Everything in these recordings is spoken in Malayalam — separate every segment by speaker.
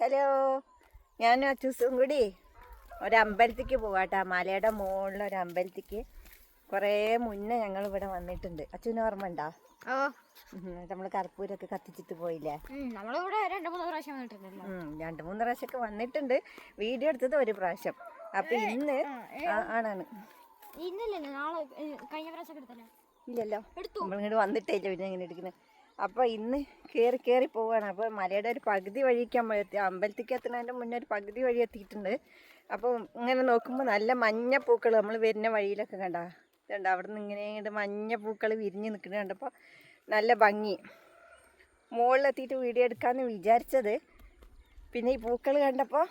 Speaker 1: ഹലോ. ഞാൻ അച്ചൂസും കൂടി ഒരമ്പലത്തേക്ക് പോവാട്ടാ. മലയുടെ മുകളിൽ ഒരു അമ്പലത്തേക്ക് കുറേ മുന്നേ ഞങ്ങൾ ഇവിടെ വന്നിട്ടുണ്ട്. അച്ഛന് ഓർമ്മ ഉണ്ടോ
Speaker 2: ഓ
Speaker 1: നമ്മൾ കർപ്പൂരൊക്കെ കത്തിച്ചിട്ട് പോയില്ലേ?
Speaker 2: നമ്മളിവിടെ രണ്ട് മൂന്ന് പ്രാവശ്യം വന്നിട്ടുണ്ടല്ലോ.
Speaker 1: രണ്ട് മൂന്ന് പ്രാവശ്യമൊക്കെ വന്നിട്ടുണ്ട്. വീഡിയോ എടുത്തത് ഒരു പ്രാവശ്യം. അപ്പൊ ഇന്ന് ആണാണ്.
Speaker 2: ഇന്നല്ലേ നാളെ കഴിഞ്ഞ പ്രാവശ്യം എടുത്തല്ലേ.
Speaker 1: ഇല്ലല്ലോ. നമ്മളിങ്ങോട്ട് വന്നിട്ടേ ഇല്ല പിന്നെ എങ്ങനെ എടുക്കുന്നത് അപ്പോൾ ഇന്ന് കേറി കേറി പോവാണ്. അപ്പോൾ മലയുടെ ഒരു പകുതി വഴിക്ക് നമ്മൾ എത്തി. അമ്പലത്തേക്ക് എത്തുന്നതിന്റെ മുന്നേ ഒരു പകുതി വഴി എത്തിയിട്ടുണ്ട്. അപ്പോൾ ഇങ്ങനെ നോക്കുമ്പോൾ നല്ല മഞ്ഞ പൂക്കൾ നമ്മൾ വരുന്ന വഴിയിലൊക്കെ കണ്ട. കണ്ട അവിടെ നിന്ന് ഇങ്ങനെ മഞ്ഞ പൂക്കൾ വിരിഞ്ഞു നിൽക്കുന്നത് കണ്ടപ്പോൾ നല്ല ഭംഗി. മുകളിലെത്തിയിട്ട് വീഡിയോ എടുക്കാമെന്ന് വിചാരിച്ചത്. പിന്നെ ഈ പൂക്കൾ കണ്ടപ്പോൾ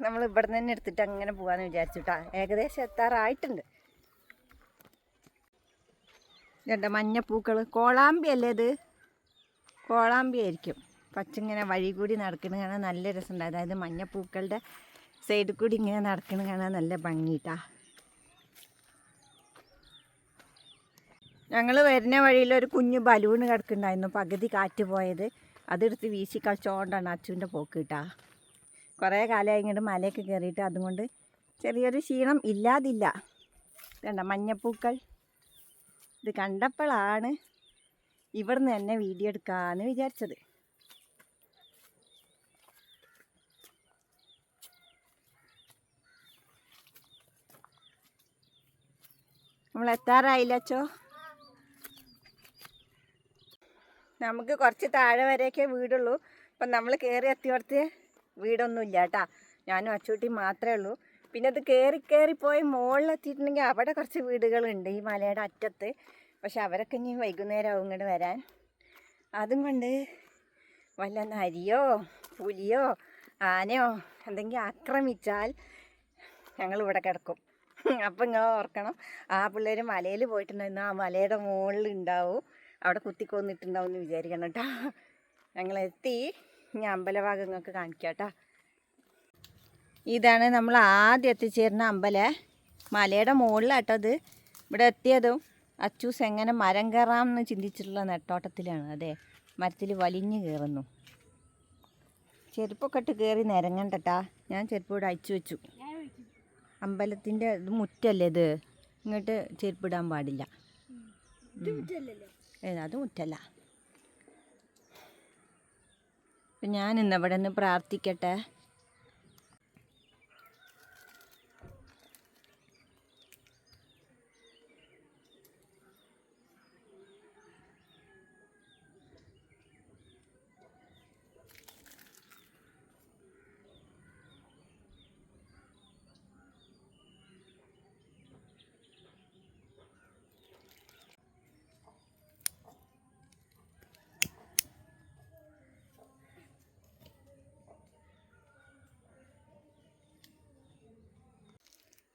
Speaker 1: നമ്മൾ ഇവിടെ നിന്ന് തന്നെ എടുത്തിട്ട് അങ്ങനെ പോകാമെന്ന് വിചാരിച്ചിട്ടാ ഏകദേശം എത്താറായിട്ടുണ്ട്. ഇതുണ്ട്? മഞ്ഞപ്പൂക്കൾ കോളാമ്പി അല്ലേ ഇത്? കോളാമ്പി ആയിരിക്കും പച്ചിങ്ങനെ വഴി കൂടി നടക്കുന്നത് കാണാൻ നല്ല രസമുണ്ട്. അതായത് മഞ്ഞപ്പൂക്കളുടെ സൈഡിൽ കൂടി ഇങ്ങനെ നടക്കുന്നത് കാണാൻ നല്ല ഭംഗിട്ടാ. ഞങ്ങൾ വരുന്ന വഴിയിൽ ഒരു കുഞ്ഞു ബലൂൺ കിടക്കുന്നുണ്ടായിരുന്നു. പകുതി കാറ്റ് പോയത്. അതെടുത്ത് വീശി കളിച്ചോണ്ടാണ് അച്ചുവിന്റെ പോക്ക് കിട്ടാ. കുറേ കാലമായി ഇങ്ങോട്ട് മലയൊക്കെ കയറിയിട്ട് അതുകൊണ്ട് ചെറിയൊരു ക്ഷീണം ഇല്ലാതില്ല. കണ്ട മഞ്ഞപ്പൂക്കൾ? ഇത് കണ്ടപ്പോഴാണ് ഇവിടുന്ന് തന്നെ വീഡിയോ എടുക്കാന്ന് വിചാരിച്ചത്. നമ്മൾ എത്താറായില്ല അച്ചോ? നമുക്ക് കുറച്ച് താഴെ വരെയൊക്കെ വീടുള്ളൂ. അപ്പം നമ്മൾ കയറി എത്തിയോടത്ത് വീടൊന്നുമില്ല കേട്ടാ. ഞാനും അച്ചൂട്ടി മാത്രമേ ഉള്ളൂ. പിന്നെ അത് കയറി കയറി പോയി മുകളിലെത്തിയിട്ടുണ്ടെങ്കിൽ അവിടെ കുറച്ച് വീടുകളുണ്ട് ഈ മലയുടെ അറ്റത്ത്. പക്ഷെ അവരൊക്കെ ഇനി വൈകുന്നേരം ഇങ്ങോട്ട് വരാൻ. അതും കൊണ്ട് വല്ല നരിയോ പുലിയോ ആനയോ എന്തെങ്കിലും ആക്രമിച്ചാൽ ഞങ്ങൾ ഇവിടെ കിടക്കും. അപ്പം നിങ്ങൾ ഓർക്കണം ആ പിള്ളേർ മലയിൽ പോയിട്ടുണ്ടായിരുന്നു ആ മലയുടെ മുകളിൽ ഉണ്ടാവും. അവിടെ കുത്തിക്കൊന്നിട്ടുണ്ടാവും എന്ന് വിചാരിക്കണം കേട്ടോ. ഞങ്ങൾ എത്തി ഇനി അമ്പലഭാഗങ്ങൾക്ക് കാണിക്കാം കേട്ടോ. ഇതാണ് നമ്മൾ ആദ്യം എത്തിച്ചേരുന്ന അമ്പലം. മലയുടെ മുകളിലാട്ടോ അത് ഇവിടെ എത്തിയതും. അച്ചൂസ് എങ്ങനെ മരം കയറാം എന്ന് ചിന്തിച്ചിട്ടുള്ള നെട്ടോട്ടത്തിലാണ്. അതെ മരത്തിൽ വലിഞ്ഞു കയറുന്നു. ചെരുപ്പൊക്കെ ഇട്ട് കയറി നിരങ്ങണ്ടട്ടാ. ഞാൻ ചെരുപ്പ് ഇവിടെ അയച്ചു വെച്ചു. അമ്പലത്തിന്റെ ഇത് മുറ്റല്ലേ ഇത്? ഇങ്ങോട്ട് ചെരുപ്പിടാൻ പാടില്ല. അത് മുറ്റല്ല. ഞാൻ ഇന്ന് ഇവിടെ നിന്ന് പ്രാർത്ഥിക്കട്ടെ?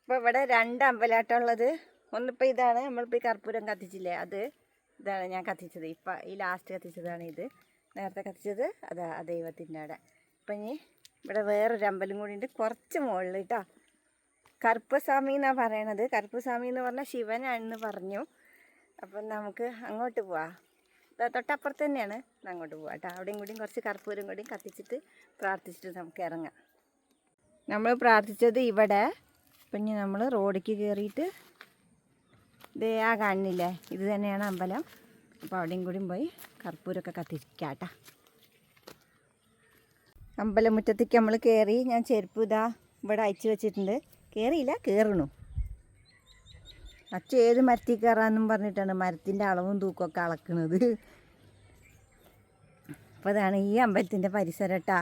Speaker 1: ഇപ്പോൾ ഇവിടെ രണ്ട് അമ്പലാട്ടമുള്ളത് ഒന്നിപ്പോൾ ഇതാണ് നമ്മളിപ്പോൾ ഈ കർപ്പൂരം കത്തിച്ചില്ലേ അത് ഇതാണ് ഞാൻ കത്തിച്ചത്. ഇപ്പം ഈ ലാസ്റ്റ് കത്തിച്ചതാണ് ഇത്. നേരത്തെ കത്തിച്ചത് അതാ ആ ദൈവത്തിന്റെ അവിടെ അപ്പം ഇനി ഇവിടെ വേറൊരു അമ്പലം കൂടി ഉണ്ട് കുറച്ച് മുകളിൽ കേട്ടോ കറുപ്പസ്വാമി എന്നാണ് പറയണത്. കറുപ്പസ്വാമി എന്ന് പറഞ്ഞാൽ ശിവനാണെന്ന് പറഞ്ഞു. അപ്പം നമുക്ക് അങ്ങോട്ട് പോവാം. തൊട്ടപ്പുറത്ത് തന്നെയാണ്. അങ്ങോട്ട് പോവാം കേട്ടോ അവിടെയും കൂടിയും കുറച്ച് കർപ്പൂരം കൂടിയും കത്തിച്ചിട്ട് പ്രാർത്ഥിച്ചിട്ട് നമുക്ക് ഇറങ്ങാം. നമ്മൾ പ്രാർത്ഥിച്ചത് ഇവിടെ ഇനി നമ്മൾ റോഡിലേക്ക് കയറിയിട്ട് ഇതേ ആ കാണുന്നില്ലേ ഇത് തന്നെയാണ് അമ്പലം. അപ്പോൾ അവിടെയും കൂടിയും പോയി കർപ്പൂരമൊക്കെ കത്തിക്കാട്ടാ അമ്പലമുറ്റത്തേക്ക് നമ്മൾ കയറി ഞാൻ ചെരുപ്പ് ഇതാ ഇവിടെ അയച്ചു വെച്ചിട്ടുണ്ട്. കയറിയില്ല കയറണു അച്ഛ ഏത് മരത്തിൽ കയറാമെന്നും പറഞ്ഞിട്ടാണ് മരത്തിന്റെ അളവും തൂക്കമൊക്കെ അളക്കുന്നത് അപ്പോൾ അതാണ് ഈ അമ്പലത്തിന്റെ പരിസരം കേട്ടാ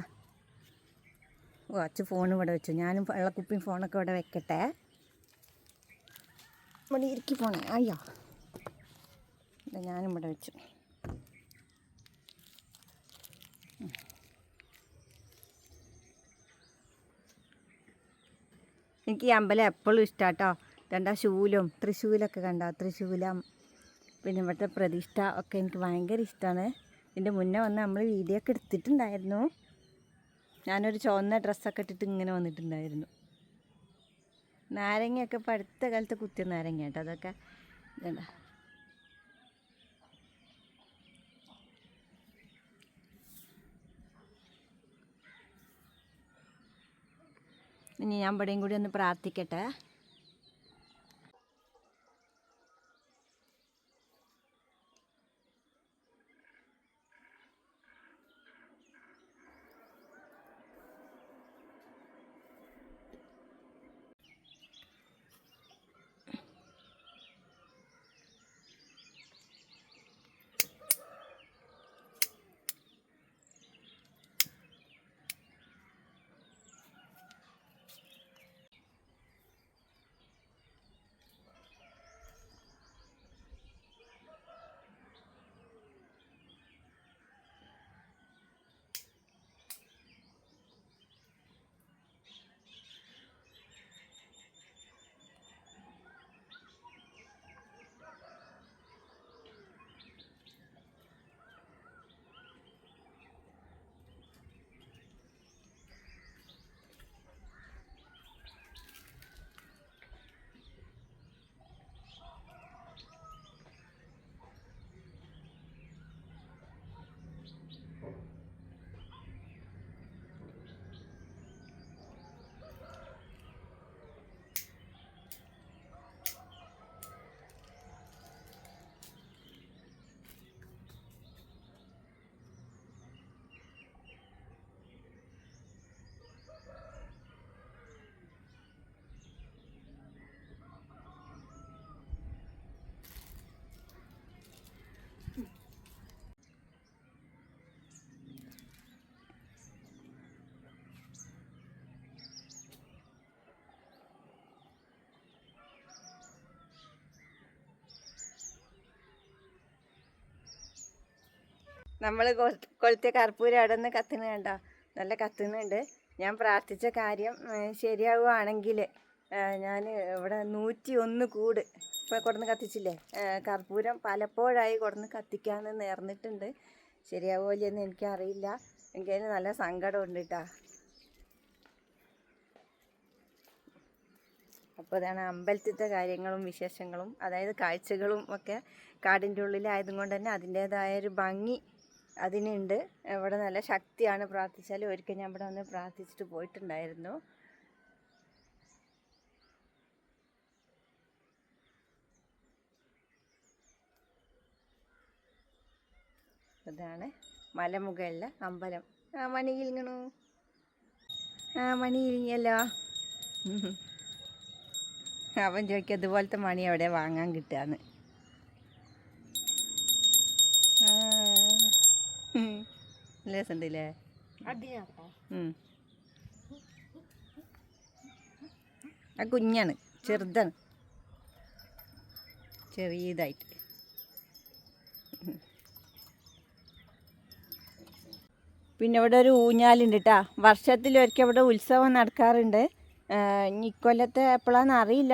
Speaker 1: ഓ അച്ഛൻ ഫോൺ ഇവിടെ വെച്ചു. ഞാനും വെള്ളക്കുപ്പിയും ഫോണൊക്കെ ഇവിടെ വെക്കട്ടെ. ഇവിടെ ഇരിക്കി പോണേ അയ്യോ. ഞാനും ഇവിടെ വെച്ചു. എനിക്ക് ഈ അമ്പലം എപ്പോഴും ഇഷ്ടാട്ടോ രണ്ടാ ശൂലം തൃശ്ശൂലൊക്കെ കണ്ട തൃശ്ശൂലം പിന്നെ ഇവിടുത്തെ പ്രതിഷ്ഠ ഒക്കെ എനിക്ക് ഭയങ്കര ഇഷ്ടമാണ് ഇതിന്റെ മുന്നേ വന്ന് നമ്മൾ വീഡിയോ ഒക്കെ എടുത്തിട്ടുണ്ടായിരുന്നു. ഞാനൊരു ചുവന്ന ഡ്രസ്സൊക്കെ ഇട്ടിട്ട് ഇങ്ങനെ വന്നിട്ടുണ്ടായിരുന്നു. നാരങ്ങയൊക്കെ ഇപ്പം അടുത്ത കാലത്ത് കുത്തിയ നാരങ്ങ കേട്ടോ അതൊക്കെ ഇതാ. ഇനി ഞാൻ ഇവിടെയും കൂടി ഒന്ന് പ്രാർത്ഥിക്കട്ടെ? നമ്മൾ കൊളുത്തിയ കർപ്പൂരം അവിടെ നിന്ന് കത്തുന്ന കണ്ടോ? നല്ല കത്തുന്നുണ്ട്. ഞാൻ പ്രാർത്ഥിച്ച കാര്യം ശരിയാവുകയാണെങ്കിൽ ഞാൻ ഇവിടെ നൂറ്റി ഒന്ന് കൂട് ഇപ്പോൾ കൊടുന്ന് കത്തിച്ചില്ലേ? കർപ്പൂരം പലപ്പോഴായി കൊടുന്ന് കത്തിക്കാമെന്ന് നേർന്നിട്ടുണ്ട്. ശരിയാവുമോ ഇല്ലയെന്ന് എനിക്കറിയില്ല. എനിക്കതിന് നല്ല സങ്കടമുണ്ട് കേട്ടോ അപ്പോൾ അതാണ് അമ്പലത്തിലത്തെ കാര്യങ്ങളും വിശേഷങ്ങളും. അതായത് കാഴ്ചകളും ഒക്കെ കാടിന്റെ ഉള്ളിലായതും കൊണ്ട് തന്നെ അതിന്റേതായ ഒരു ഭംഗി അതിനുണ്ട്. ഇവിടെ നല്ല ശക്തിയാണ് പ്രാർത്ഥിച്ചാൽ ഒരിക്കൽ ഞാൻ ഇവിടെ വന്ന് പ്രാർത്ഥിച്ചിട്ട് പോയിട്ടുണ്ടായിരുന്നു. ഇതാണ് മലമുകളിലെ അമ്പലം. ആ മണി ഇരിങ്ങണു ആ മണി ഇരിങ്ങല്ലോ അവൻ ചോദിക്കും അതുപോലത്തെ മണി അവിടെ വാങ്ങാൻ കിട്ടുകയെന്ന്? നല്ല രസമുണ്ടല്ലേ ആ കുഞ്ഞാണ് ചെറുതാണ്. ചെറിയതായിട്ട്. പിന്നെ ഇവിടെ ഒരു ഊഞ്ഞാലുണ്ട് കേട്ടോ വർഷത്തിലൊരിക്കൽ ഇവിടെ ഉത്സവം നടക്കാറുണ്ട്. ഇക്കൊല്ലത്തെ എപ്പോഴാന്ന് അറിയില്ല.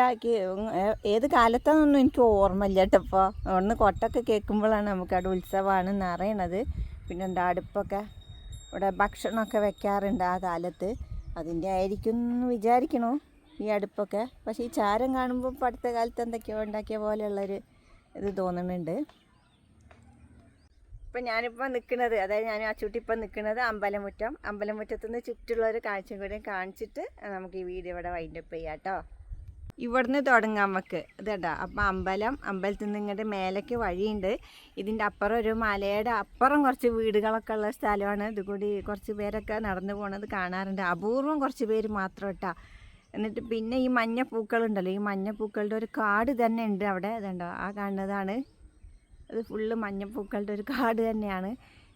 Speaker 1: ഏത് കാലത്താണെന്നൊന്നും എനിക്ക് ഓർമ്മയില്ല കേട്ടോ ഇപ്പോൾ ഒന്ന് കൊട്ടൊക്കെ കേൾക്കുമ്പോഴാണ് നമുക്ക് അവിടെ ഉത്സവമാണെന്ന് അറിയണത്. പിന്നെ എന്താ അടുപ്പൊക്കെ ഇവിടെ ഭക്ഷണമൊക്കെ വെക്കാറുണ്ട് ആ കാലത്ത്. അതിന്റെ ആയിരിക്കും എന്ന് വിചാരിക്കണു ഈ അടുപ്പൊക്കെ. പക്ഷേ ഈ ചാരം കാണുമ്പോൾ ഇപ്പോൾ അടുത്ത കാലത്ത് എന്തൊക്കെയോ ഉണ്ടാക്കിയ പോലെയുള്ളൊരു ഇത് തോന്നുന്നുണ്ട്. ഇപ്പം ഞാനിപ്പോൾ നിൽക്കുന്നത് അതായത് ഞാൻ ആ ഇപ്പം നിൽക്കുന്നത് അമ്പലമുറ്റം. അമ്പലമുറ്റത്തുനിന്ന് ചുറ്റുള്ള ഒരു കാഴ്ചയും കൂടി കാണിച്ചിട്ട് നമുക്ക് ഈ വീഡിയോ ഇവിടെ വൈൻഡപ്പ് ചെയ്യാം കേട്ടോ ഇവിടുന്ന് തുടങ്ങാം നമുക്ക്. ഇതേട്ടാ അപ്പോൾ അമ്പലം അമ്പലത്തിൽ നിന്ന് ഇങ്ങോട്ട് മേലേക്ക് വഴിയുണ്ട്. ഇതിന്റെ അപ്പുറം ഒരു മലയുടെ അപ്പുറം കുറച്ച് വീടുകളൊക്കെ ഉള്ള സ്ഥലമാണ്. ഇതുകൂടി കുറച്ച് പേരൊക്കെ നടന്നു പോണത് കാണാറുണ്ട്. അപൂർവം കുറച്ച് പേര് മാത്രം കേട്ടോ എന്നിട്ട് പിന്നെ ഈ മഞ്ഞ പൂക്കളുണ്ടല്ലോ ഈ മഞ്ഞപ്പൂക്കളുടെ ഒരു കാട് തന്നെ ഉണ്ട് അവിടെ. അതുണ്ടോ ആ കാണുന്നതാണ്. അത് ഫുള്ള് മഞ്ഞപ്പൂക്കളുടെ ഒരു കാട് തന്നെയാണ്.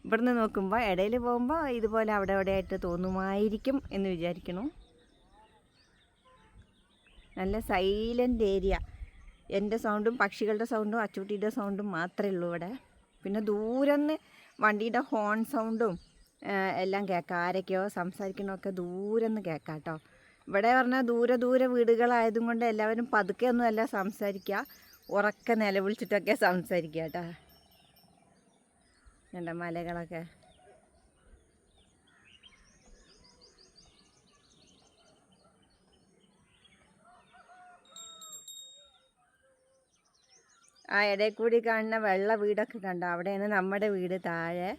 Speaker 1: ഇവിടുന്ന് നോക്കുമ്പോൾ ഇടയിൽ പോകുമ്പോൾ ഇതുപോലെ അവിടെ അവിടെ തോന്നുമായിരിക്കും എന്ന് വിചാരിക്കുന്നു. നല്ല സൈലന്റ് ഏരിയ. എന്റെ സൗണ്ടും പക്ഷികളുടെ സൗണ്ടും അച്ചൂട്ടിയുടെ സൗണ്ടും മാത്രമേ ഉള്ളൂ ഇവിടെ. പിന്നെ ദൂരെന്ന് വണ്ടിയുടെ ഹോൺ സൗണ്ടും എല്ലാം കേൾക്കാം. ആരൊക്കെയോ സംസാരിക്കണമൊക്കെ ദൂരെന്ന് കേൾക്കാം കേട്ടോ ഇവിടെ പറഞ്ഞാൽ ദൂരെ ദൂരെ വീടുകളായതും കൊണ്ട് എല്ലാവരും പതുക്കെ ഒന്നുമല്ല സംസാരിക്കുക. ഉറക്കെ നിലവിളിച്ചിട്ടൊക്കെ സംസാരിക്കുക കേട്ടോ എന്റെ മലകളൊക്കെ. ആ ഇടയിൽ കൂടി കാണുന്ന വെള്ള വീടൊക്കെ കണ്ടോ? അവിടെയാണ് നമ്മുടെ വീട് താഴെ.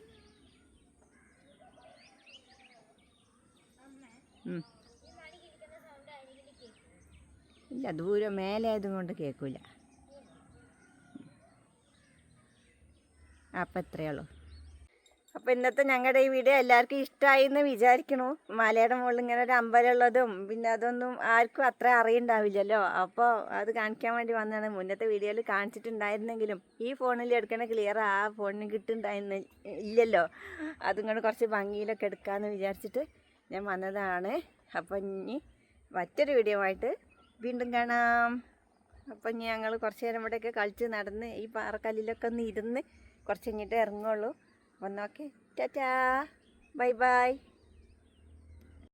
Speaker 1: ഇല്ല ദൂരം മേലെ ആയതുകൊണ്ട് കേൾക്കില്ല അപ്പം എത്രയുള്ളൂ അപ്പോൾ ഇന്നത്തെ ഞങ്ങളുടെ ഈ വീഡിയോ എല്ലാവർക്കും ഇഷ്ടമായി എന്ന് വിചാരിക്കണു. മലയുടെ മുകളിൽ ഇങ്ങനെ ഒരു അമ്പലമുള്ളതും പിന്നെ അതൊന്നും ആർക്കും അത്ര അറിയണ്ടാവില്ലല്ലോ. അപ്പോൾ അത് കാണിക്കാൻ വേണ്ടി വന്നതാണ്. മുന്നത്തെ വീഡിയോയിൽ കാണിച്ചിട്ടുണ്ടായിരുന്നെങ്കിലും ഈ ഫോണിൽ എടുക്കണ ക്ലിയർ ആ ഫോണിന് കിട്ടുന്നുണ്ടായിരുന്ന ഇല്ലല്ലോ. അതും കൂടെ കുറച്ച് ഭംഗിയിലൊക്കെ എടുക്കാമെന്ന് വിചാരിച്ചിട്ട് ഞാൻ വന്നതാണ്. അപ്പം ഇനി മറ്റൊരു വീഡിയോ ആയിട്ട് വീണ്ടും കാണാം. അപ്പം ഞങ്ങൾ കുറച്ച് നേരം ഇവിടെയൊക്കെ കളിച്ച് നടന്ന് ഈ പാറക്കല്ലിലൊക്കെ ഒന്ന് ഇരുന്ന് കുറച്ച് കഴിഞ്ഞിട്ട് ഇറങ്ങുള്ളൂ. അപ്പം നോക്കി ടാറ്റാ ബൈ ബൈ